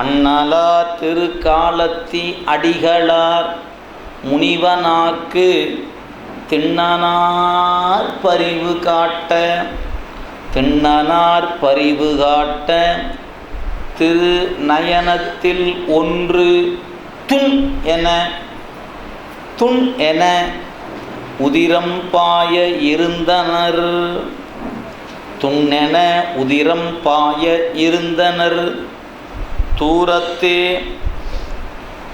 அண்ணலார் திருக்காலத்தி அடிகளார் முனிவனாக்கு திண்ணனார் பரிவு காட்ட திண்ணனார் பரிவு காட்ட திரு நயனத்தில் ஒன்று துன் என துன் என உதிரம் பாய இருந்தனர். துண்ணென உதிரம் பாய இருந்தனர். தூரத்தே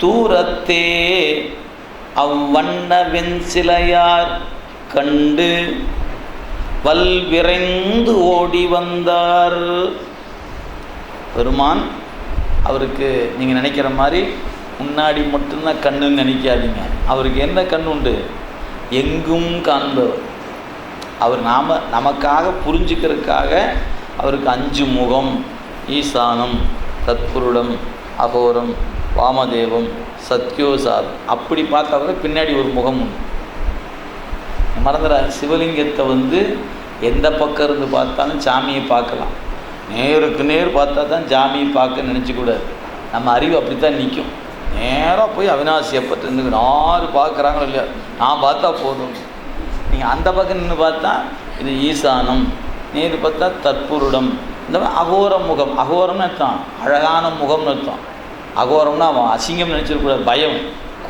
தூரத்தே அவ்வண்ண வெண்சிலையார் கண்டு வல்விரைந்து ஓடி வந்தார். பெருமான் அவருக்கு நீங்கள் நினைக்கிற மாதிரி முன்னாடி மட்டும்தான் கண்ணுன்னு நினைக்காதீங்க. அவருக்கு என்ன கண் உண்டு? எங்கும் காண்பவர். அவர் நாம் நமக்காக புரிஞ்சுக்கிறதுக்காக அவருக்கு அஞ்சு முகம் ஈசானம். தத்புருடம் அகோரம் வாமதேவம் சத்யோசாத் அப்படி பார்த்தா கூட பின்னாடி ஒரு முகம் உண்டு. மறந்துடா சிவலிங்கத்தை வந்து எந்த பக்கம் இருந்து பார்த்தாலும் சாமியை பார்க்கலாம். நேருக்கு நேர் பார்த்தா தான் சாமியை பார்க்க நினச்சிக்கூடாது. நம்ம அறிவு அப்படி தான் நிற்கும் நேராக போய் அவினாசி இருந்துக்கணும் நின்று யார் பார்க்குறாங்களோ இல்லையா. நான் பார்த்தா போதும். நீங்கள் அந்த பக்கம் நின்று பார்த்தா இது ஈசானம். நேரு பார்த்தா தற்புருடம் இந்த மாதிரி அகோர முகம். அகோரம்னு அர்த்தம் அழகான முகம்னு அர்த்தம். அகோரம்னா அவன் அசிங்கம் நினச்சிருக்கூடாது பயம்.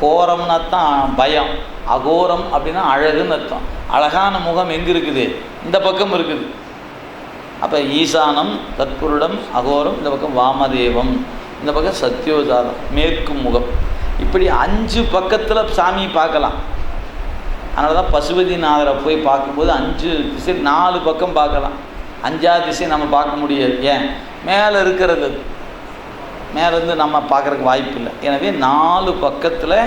கோரம்னா தான் பயம். அகோரம் அப்படின்னா அழகுன்னு அர்த்தம். அழகான முகம் எங்கே இருக்குது? இந்த பக்கம் இருக்குது. அப்போ ஈசானம் தற்புருடம் அகோரம் இந்த பக்கம் வாமதேவம் இந்த பக்கம் சத்யோஜாதம் மேற்கு முகம். இப்படி அஞ்சு பக்கத்தில் சாமி பார்க்கலாம். அதனால தான் பசுபதிநாதரை போய் பார்க்கும்போது அஞ்சு திசை நாலு பக்கம் பார்க்கலாம். அஞ்சாவது திசை நம்ம பார்க்க முடியாது. ஏன்? மேலே இருக்கிறது. மேலேருந்து நம்ம பார்க்குறதுக்கு வாய்ப்பு இல்லை. எனவே நாலு பக்கத்தில்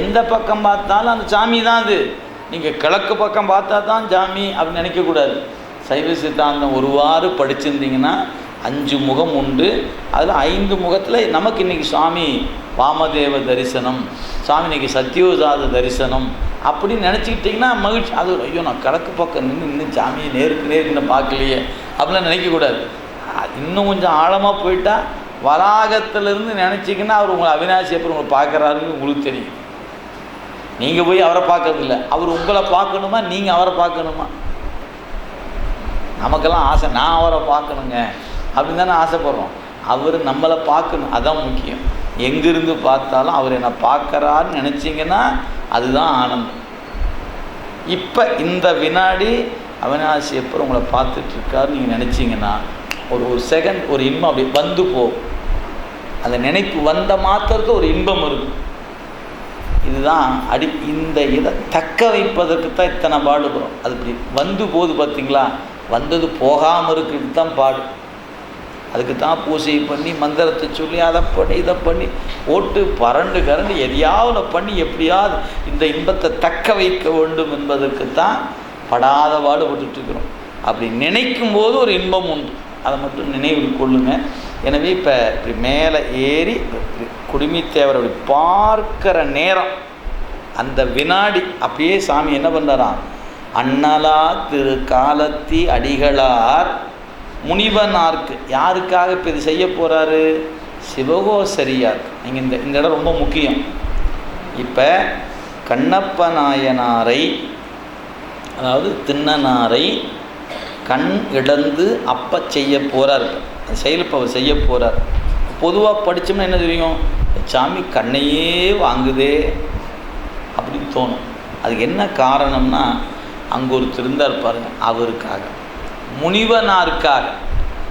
எந்த பக்கம் பார்த்தாலும் அந்த சாமி தான் அது. நீங்கள் கிழக்கு பக்கம் பார்த்தா தான் சாமி அப்படின்னு நினைக்கக்கூடாது சைவ சித்தாந்தம் ஒருவாறு படிச்சிருந்தீங்கன்னா அஞ்சு முகம் உண்டு. அதில் ஐந்து முகத்தில் நமக்கு இன்றைக்கி சுவாமி வாமதேவ தரிசனம் சுவாமி இன்றைக்கி சத்யோஜாத தரிசனம் அப்படின்னு நினச்சிக்கிட்டிங்கன்னா மகிழ்ச்சி. அது ஐயோ நான் கிழக்கு பக்கம் நின்று இன்னும் சாமியை நேருக்கு நேருக்கு பார்க்கலையே. அப்படிலாம் நினைக்கக்கூடாது. இன்னும் கொஞ்சம் ஆழமாக போயிட்டால் வராகத்திலிருந்து நினச்சிங்கன்னா அவர் உங்களை அவினாசி அப்புறம் உங்களை பார்க்குறாருன்னு உங்களுக்கு தெரியும். நீங்கள் போய் அவரை பார்க்கறதில்ல அவர் உங்களை பார்க்கணுமா? நீங்கள் அவரை பார்க்கணுமா? நமக்கெல்லாம் ஆசை நான் அவரை பார்க்கணுங்க அப்படின்னு தானே ஆசைப்படுறோம். அவர் நம்மளை பார்க்கணும். அதுதான் முக்கியம். எங்கிருந்து பார்த்தாலும் அவர் என்னை பார்க்குறாருன்னு நினச்சிங்கன்னா அதுதான் ஆனந்தம். இப்போ இந்த வினாடி அவினாசி எப்போ உங்களை பார்த்துட்டு நீங்கள் நினச்சிங்கன்னா ஒரு ஒரு செகண்ட் ஒரு இன்பம் அப்படி வந்து போகும் அந்த நினைப்பு வந்த மாத்திரத்து ஒரு இன்பம் இருக்கும் இதுதான் அடி இந்த இதை தக்க வைப்பதற்கு தான் இத்தனை பாடுபடும் அது இப்படி வந்து போகுது பார்த்தீங்களா? வந்தது போகாமல் இருக்கிறது தான் பாடு. அதுக்கு தான் பூஜை பண்ணி மந்திரத்தை சொல்லி அதை பண்ணி இதை பண்ணி ஓட்டு பரண்டு கரண்டு எதையாவது பண்ணி எப்படியாவது இந்த இன்பத்தை தக்க வைக்க வேண்டும் என்பதற்கு தான் படாத பாடுபட்டுட்டு இருக்கிறோம் அப்படி நினைக்கும் போது ஒரு இன்பம் உண்டு. அதை மட்டும் நினைவில் கொள்ளுங்க. எனவே இப்போ இப்படி மேலே ஏறி இப்படி குடுமித்தேவர் அப்படி பார்க்கிற நேரம் அந்த வினாடி அப்படியே சாமி என்ன பண்ணுறான் அண்ணலா திரு காலத்தி அடிகளார் முனிவனார்க்கு. யாருக்காக இப்போ இது செய்ய போகிறாரு சிவகோசரியார். நீங்கள் இந்த இந்த இடம் ரொம்ப முக்கியம். இப்போ கண்ணப்ப நாயனாரை அதாவது திண்ணனாரை கண் இழந்து அப்ப செய்ய போகிறார் அந்த அவர் செய்ய போகிறார் பொதுவாக படித்தோம்னா என்ன தெரியும்? சாமி கண்ணையே வாங்குதே அப்படின்னு தோணும். அதுக்கு என்ன காரணம்னா அங்கே ஒருத்தர் இருந்தார் பாருங்க அவருக்காக. முனிவனாருக்காக.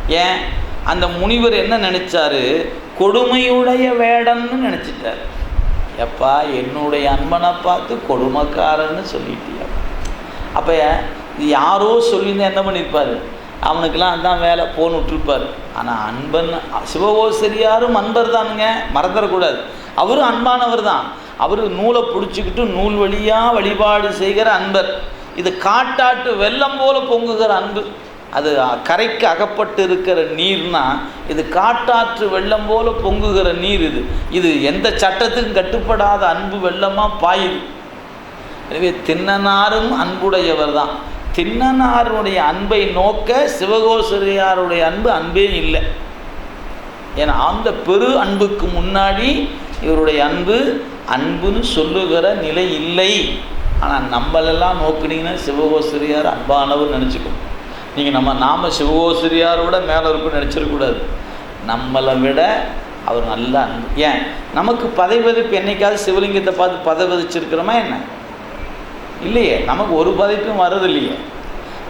ஏன்? அந்த முனிவர் என்ன நினச்சாரு? கொடுமையுடைய வேடன்னு நினச்சிட்டார். எப்பா என்னுடைய அன்பனை பார்த்து கொடுமைக்காரன்னு சொல்லிட்டியா? அப்போ இது யாரோ சொல்லியிருந்தா என்ன பண்ணியிருப்பார் அவனுக்கெல்லாம் அதான் வேலை போன்னு விட்டுருப்பார். ஆனால் அன்பன் சிவகோசரியாரும் அன்பர் தானுங்க. மறந்துடக்கூடாது அவரும் அன்பானவர் தான். அவர் நூலை பிடிச்சிக்கிட்டு நூல் வழியாக வழிபாடு செய்கிற அன்பர். இது காட்டாட்டு வெள்ளம் போல பொங்குகிற அன்பு. அது கரைக்கு அகப்பட்டு இருக்கிற நீர்னா இது காட்டாற்று வெள்ளம் போல பொங்குகிற நீர் இது. இது எந்த சட்டத்துக்கும் கட்டுப்படாத அன்பு வெள்ளமாக பாயுது. எனவே தின்னனாரும் அன்புடையவர் தான் தின்னனாருடைய அன்பை நோக்க சிவகோசரியாருடைய அன்பு அன்பே இல்லை. ஏன்னா அந்த பெரு அன்புக்கு முன்னாடி இவருடைய அன்பு அன்புன்னு சொல்லுகிற நிலை இல்லை. ஆனால் நம்மளெல்லாம் நோக்குனீங்கன்னா சிவகோசிரியார் அன்பானவர் நினச்சிக்கணும். நீங்கள் நம்ம நாம சிவகோசிரியாரோட மேலே இருக்குன்னு நினச்சிடக்கூடாது நம்மளை விட அவர் நல்ல அன்பு. ஏன்? நமக்கு பதை பதிப்பு என்னைக்காவது சிவலிங்கத்தை பார்த்து பதை பதிச்சிருக்கிறோமா என்ன? இல்லையே நமக்கு ஒரு பதைப்பும் வர்றதில்லையே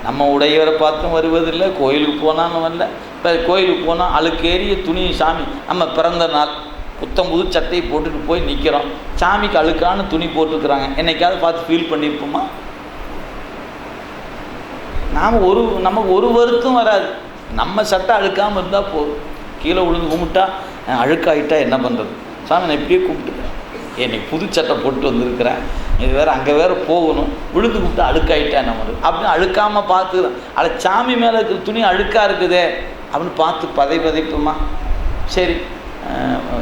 நம்ம உடையவரை பார்த்தும் வருவதில்லை கோயிலுக்கு போனாலும் வரல. இப்போ கோயிலுக்கு போனால் அழுக்கேறிய துணி சாமி நம்ம பிறந்த நாள் புத்தம் புது சட்டையை போட்டுட்டு போய் நிற்கிறோம் சாமிக்கு அழுக்கான துணி போட்டுருக்குறாங்க. என்னைக்காவது பார்த்து ஃபீல் பண்ணியிருப்போமா? நாம் ஒரு நமக்கு ஒரு வருத்தம் வராது. நம்ம சட்டை அழுக்காமல் இருந்தால் போதும். கீழே விழுந்து கும்பிட்டா அழுக்காகிட்டா அழுக்காயிட்டா என்ன பண்ணுறது சாமி நான் இப்படியே கும்பிட்டுக்கிறேன். என்னை புது சட்டை போட்டு வந்திருக்கிறேன். இது வேறு அங்கே வேறு போகணும். விழுந்து கூப்பிட்டு அழுக்காயிட்டா என்ன அப்படின்னு அழுக்காமல் பார்த்துக்கிறேன். அட சாமி மேலே இருக்கிற துணி அழுக்காக இருக்குதே அப்படின்னு பார்த்து பதை பதைப்புமா. சரி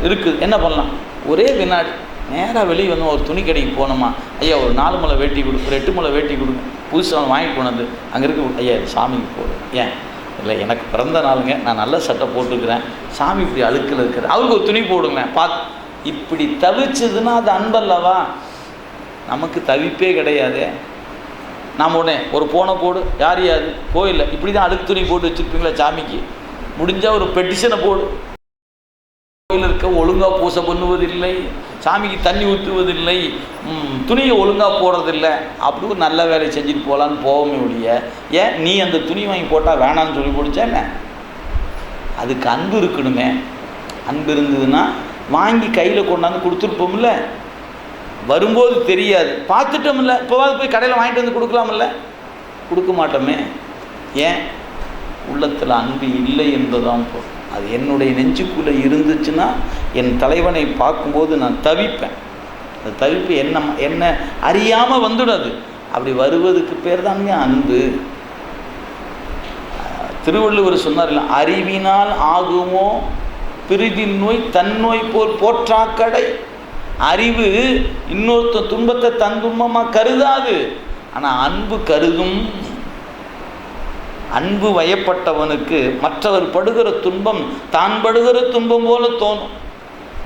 இருக்குது. என்ன பண்ணலாம்? ஒரே வினாடி நேராக வெளியே வந்து ஒரு துணி கடைக்கு போனோமா ஐயா ஒரு நாலு மலை வேட்டி கொடு ஒரு எட்டு மலை வேட்டி கொடுங்க. புதுசாக வாங்கி போனது. அங்கே இருக்க ஐயா இது சாமிக்கு போடு. ஏன்? இல்லை எனக்கு பிறந்த நாளுங்க. நான் நல்ல சட்டை போட்டுக்கிறேன். சாமி இப்படி அழுக்கில் இருக்கிற அவருக்கு ஒரு துணி போடுங்க பார்த்து இப்படி தவிச்சதுன்னா அது அன்பல்லவா? நமக்கு தவிப்பே கிடையாதே. நாம் உடனே ஒரு போனை போடு. யார் யாது கோயிலில். இப்படி தான் அழுக்கு துணி போட்டு வச்சுருப்பீங்களா சாமிக்கு? முடிஞ்சால் ஒரு பெட்டிஷனை போடு. கோயில் இருக்க ஒழுங்காக பூசை பண்ணுவதில்லை. சாமிக்கு தண்ணி ஊற்றுவதில்லை. துணியை ஒழுங்காக போடுறதில்லை. அப்படி ஒரு நல்ல வேலையை செஞ்சுட்டு போகலான்னு போகவே ஒழிய ஏன் நீ அந்த துணி வாங்கி போட்டால் வேணான்னு சொல்லி பிடிச்சா என்ன? அதுக்கு அன்பு இருக்கணுமே. அன்பு இருந்ததுன்னா வாங்கி கையில் கொண்டாந்து கொடுத்துருப்போம்ல. வரும்போது தெரியாது. பார்த்துட்டோம்ல. இப்போவாது போய் கடையில் வாங்கிட்டு வந்து கொடுக்கலாம்ல? கொடுக்க மாட்டோமே. ஏன்? உள்ளத்தில் அன்பு இல்லை என்பதுதான் போ அது என்னுடைய நெஞ்சுக்குள்ளே இருந்துச்சுன்னா என் தலைவனை பார்க்கும்போது நான் தவிப்பேன். அந்த தவிப்பு என்ன என்ன அறியாமல் வந்துடாது. அது அப்படி வருவதுக்கு பேர் தாங்க அன்பு. திருவள்ளுவர் சொன்னார்ல அறிவினால் ஆகுமோ? பிரிதின் நோய் தன்னோய் போல் போற்றாக்கடை அறிவு இன்னொருத்த துன்பத்தை தன் துன்பமாக கருதாது. ஆனால் அன்பு கருதும். அன்பு வயப்பட்டவனுக்கு மற்றவர் படுகிற துன்பம் தான் படுகிற துன்பம் போல தோணும்.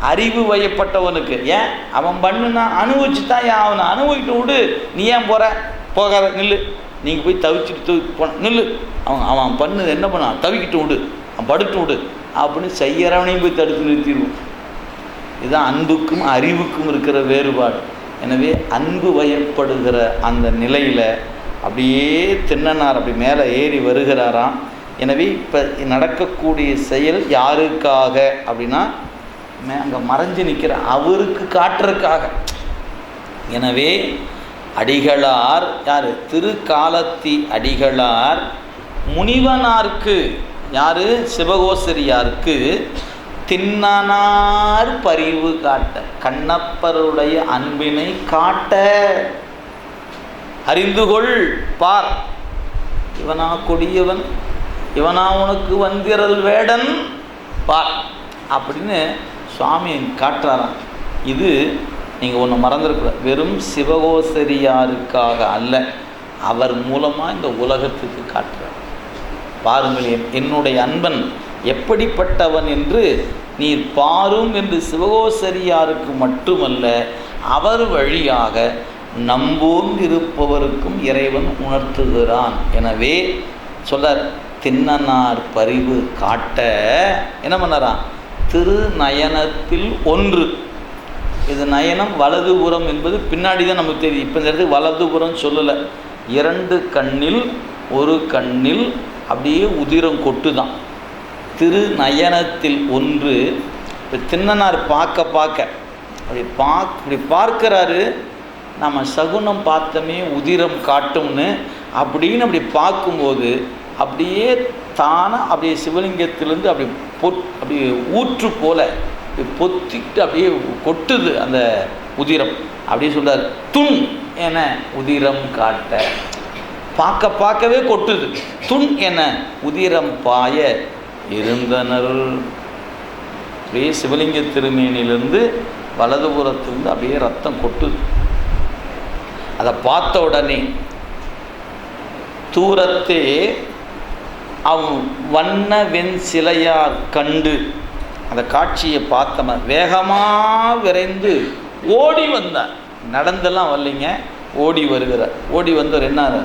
அறிவு வயப்பட்டவனுக்கு. ஏன்? அவன் பண்ணுனா அனுபவிச்சு தான் ஏன் அவனை அனுபவிட்டு விடு. நீ ஏன் போகிற போகாத நில்லு. நீங்கள் போய் தவிச்சிட்டு தூக்கி போன நில்லு. அவன் அவன் பண்ணது என்ன பண்ணான் தவிக்கிட்டு விடு. அவன் படுத்து விடு. அப்படின்னு செய்யறவனையும் போய் தடுத்து நிறுத்திடுவோம் இதுதான் அன்புக்கும் அறிவுக்கும் இருக்கிற வேறுபாடு. எனவே அன்பு வயப்படுகிற அந்த நிலையில் அப்படியே தின்னனார் அப்படி மேலே ஏறி வருகிறாராம். எனவே இப்போ நடக்கக்கூடிய செயல் யாருக்காக அப்படின்னா அங்கே மறைஞ்சு நிற்கிற அவருக்கு காட்டுறதுக்காக. எனவே அடிகளார் யார்? திருக்காலத்தி அடிகளார் முனிவனார்க்கு யார்? சிவகோசரியாருக்கு தின்னனார் பரிவு காட்ட கண்ணப்பருடைய அன்பினை காட்ட. அறிந்து கொள் பார். இவனா கொடியவன் இவனா உனக்கு வந்திரல் வேடன் பார். அப்படின்னு சுவாமி காட்டுறாராம். இது நீங்கள் ஒன்று மறந்துடக்கூடாது வெறும் சிவகோசரியாருக்காக அல்ல அவர் மூலமாக இந்த உலகத்துக்கு காட்டுறார். பாருங்கள் என்னுடைய அன்பன் எப்படிப்பட்டவன் என்று நீர் பாரும் என்று சிவகோசரியாருக்கு மட்டுமல்ல அவர் வழியாக நம்போன் இருப்பவருக்கும் இறைவன் உணர்த்துகிறான். எனவே சொல்றார் தின்னனார் பரிவு காட்ட என்ன பண்ணறான்? திருநயனத்தில் ஒன்று. இது நயனம் வலதுபுறம் என்பது பின்னாடி தான் நமக்கு தெரியும் இப்போ இந்த இடத்துக்கு வலதுபுறம் சொல்லலை. இரண்டு கண்ணில் ஒரு கண்ணில் அப்படியே உதிரம் கொட்டு தான் திருநயனத்தில் ஒன்று. இப்போ தின்னனார் பார்க்க பார்க்க அப்படி பார்க்க இப்படி பார்க்குறாரு. நம்ம சகுனம் பார்த்தோமே உதிரம் காட்டும்னு அப்படின்னு அப்படி பார்க்கும்போது அப்படியே தானே அப்படியே சிவலிங்கத்திலேருந்து அப்படி பொட் அப்படியே ஊற்று போல பொத்திட்டு அப்படியே கொட்டுது அந்த உதிரம். அப்படியே சொல்கிறார் துன் என உதிரம் காட்ட. பார்க்க பார்க்கவே கொட்டுது. துன் என உதிரம் பாய இருந்தனர் அப்படியே சிவலிங்க திருமேனிலிருந்து வலதுபுறத்திலிருந்து அப்படியே ரத்தம் கொட்டுது. அதை பார்த்த உடனே தூரத்தே அவ் வண்ண வெண் சிலையார் கண்டு அந்த காட்சியை பார்த்தவன் வேகமாக விரைந்து ஓடி வந்தார். நடந்தெல்லாம் வரலைங்க ஓடி வருகிறார். ஓடி வந்தவர் என்ன